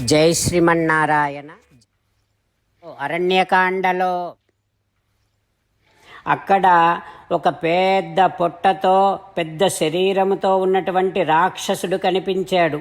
జై శ్రీమన్నారాయణ. అరణ్యకాండలో అక్కడ ఒక పెద్ద పొట్టతో పెద్ద శరీరముతో ఉన్నటువంటి రాక్షసుడు కనిపించాడు.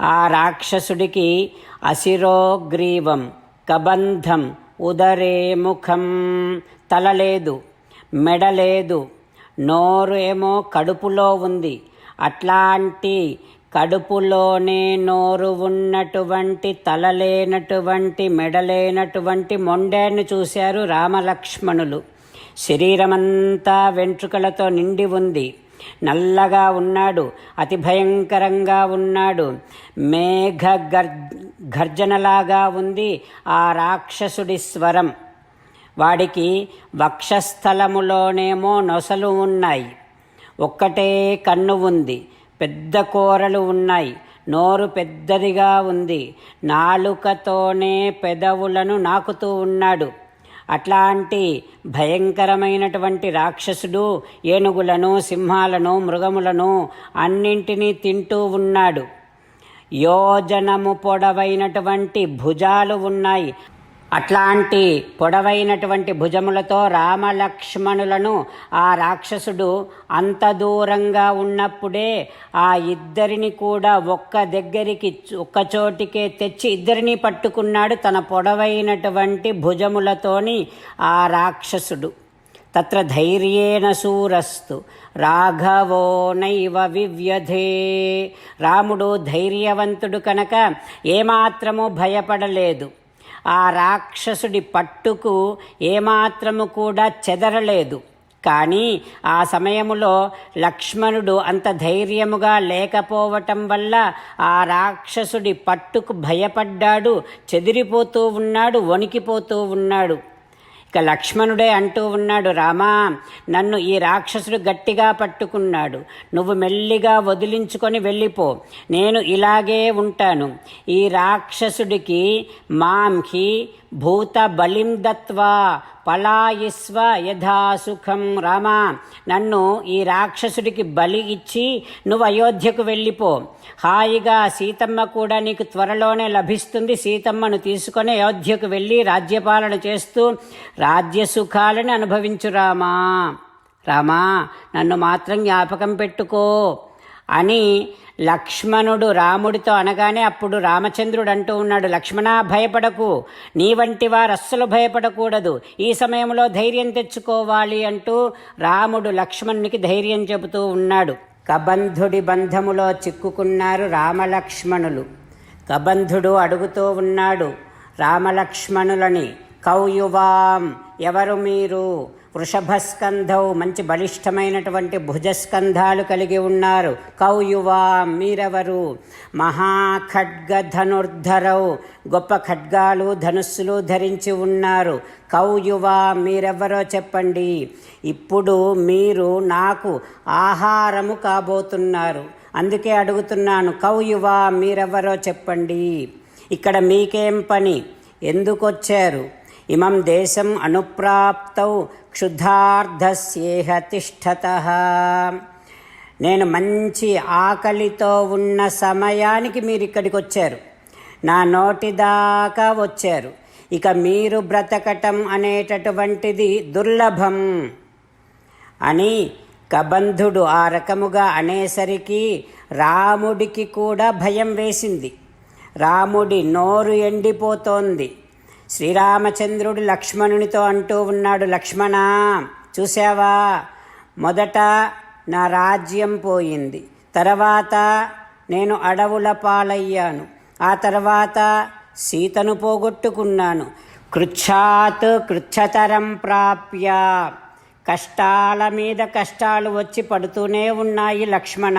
ఆ రాక్షసుడికి అసిరోగ్రీవం కబంధం ఉదరే ముఖం తల లేదు మెడ లేదు నోరు ఏమో కడుపులో ఉంది. అట్లాంటి కడుపులోనే నోరు ఉన్నటువంటి తలలేనటువంటి మెడలేనటువంటి మొండేను చూశారు రామలక్ష్మణులు. శరీరమంతా వెంట్రుకలతో నిండి ఉంది. నల్లగా ఉన్నాడు అతి భయంకరంగా ఉన్నాడు. మేఘ గర్ గర్జనలాగా ఉంది ఆ రాక్షసుడి స్వరం. వాడికి వక్షస్థలములోనేమో నొసలు ఉన్నాయి. ఒక్కటే కన్ను ఉంది. పెద్ద కూరలు ఉన్నాయి. నోరు పెద్దదిగా ఉంది. నాలుకతోనే పెదవులను నాకుతూ ఉన్నాడు. అట్లాంటి భయంకరమైనటువంటి రాక్షసుడు ఏనుగులను సింహాలను మృగములను అన్నింటినీ తింటూ ఉన్నాడు. యోజనము పొడవైనటువంటి భుజాలు ఉన్నాయి. అట్లాంటి పొడవైనటువంటి భుజములతో రామలక్ష్మణులను ఆ రాక్షసుడు అంత దూరంగా ఉన్నప్పుడే ఆ ఇద్దరిని కూడా ఒక్క దగ్గరికి ఒక్కచోటికే తెచ్చి ఇద్దరిని పట్టుకున్నాడు తన పొడవైనటువంటి భుజములతోని ఆ రాక్షసుడు. తత్ర ధైర్యేణ సూరస్తు. రాఘవో నైవ వివ్యధే. రాముడు ధైర్యవంతుడు కనుక ఏమాత్రము భయపడలేదు. ఆ రాక్షసుడి పట్టుకు ఏమాత్రము కూడా చెదరలేదు. కానీ ఆ సమయములో లక్ష్మణుడు అంత ధైర్యముగా లేకపోవటం వల్ల ఆ రాక్షసుడి పట్టుకు భయపడ్డాడు చెదిరిపోతూ ఉన్నాడు వణికిపోతూ ఉన్నాడు. లక్ష్మణుడే అంటూ ఉన్నాడు రామా నన్ను ఈ రాక్షసుడు గట్టిగా పట్టుకున్నాడు. నువ్వు మెల్లిగా వదిలించుకొని వెళ్ళిపో. నేను ఇలాగే ఉంటాను. ఈ రాక్షసుడికి మాంహి భూత బలిం దత్వా పలాయిస్వ యథాసుఖం రామా. నన్ను ఈ రాక్షసుడికి బలి ఇచ్చి నువ్వు అయోధ్యకు వెళ్ళిపో. హాయిగా సీతమ్మ కూడా నీకు త్వరలోనే లభిస్తుంది. సీతమ్మను తీసుకొని అయోధ్యకు వెళ్ళి రాజ్యపాలన చేస్తూ రాజ్య సుఖాలను అనుభవించు రామా. రామా నన్ను మాత్రం జ్ఞాపకం పెట్టుకో. అని లక్ష్మణుడు రాముడితో అనగానే అప్పుడు రామచంద్రుడు అంటూ ఉన్నాడు లక్ష్మణ భయపడకు. నీ వంటి వారు అస్సలు భయపడకూడదు. ఈ సమయంలో ధైర్యం తెచ్చుకోవాలి అంటూ రాముడు లక్ష్మణునికి ధైర్యం చెబుతూ ఉన్నాడు. కబంధుడి బంధములో చిక్కుకున్నారు రామలక్ష్మణులు. కబంధుడు అడుగుతూ ఉన్నాడు రామలక్ష్మణులని కౌయువాం. ఎవరు మీరు? వృషభస్కంధౌ మంచి బలిష్టమైనటువంటి భుజస్కంధాలు కలిగి ఉన్నారు. కౌయువా మీరెవరు? మహాఖడ్గధనుర్ధరౌ గొప్ప ఖడ్గాలు ధనుస్సులు ధరించి ఉన్నారు. కౌయువా మీరెవరో చెప్పండి. ఇప్పుడు మీరు నాకు ఆహారము కాబోతున్నారు. అందుకే అడుగుతున్నాను కౌయువా మీరెవరో చెప్పండి. ఇక్కడ మీకేం పని? ఎందుకొచ్చారు? ఇమం దేశం అనుప్రాప్తౌ క్షుధార్ధస్యేహ తిష్టత. నేను మంచి ఆకలితో ఉన్న సమయానికి మీరు ఇక్కడికి వచ్చారు. నా నోటి దాకా వచ్చారు. ఇక మీరు బ్రతకటం అనేటటువంటిది దుర్లభం. అని కబంధుడు ఆ రకముగా అనేసరికి రాముడికి కూడా భయం వేసింది. రాముడి నోరు ఎండిపోతోంది. శ్రీరామచంద్రుడు లక్ష్మణునితో అంటూ ఉన్నాడు లక్ష్మణ చూసావా మొదట నా రాజ్యం పోయింది. తర్వాత నేను అడవుల పాలయ్యాను. ఆ తర్వాత సీతను పోగొట్టుకున్నాను. కృచ్ఛాత్ కృచ్ఛతరం ప్రాప్య. కష్టాల మీద కష్టాలు వచ్చి పడుతూనే ఉన్నాయి లక్ష్మణ.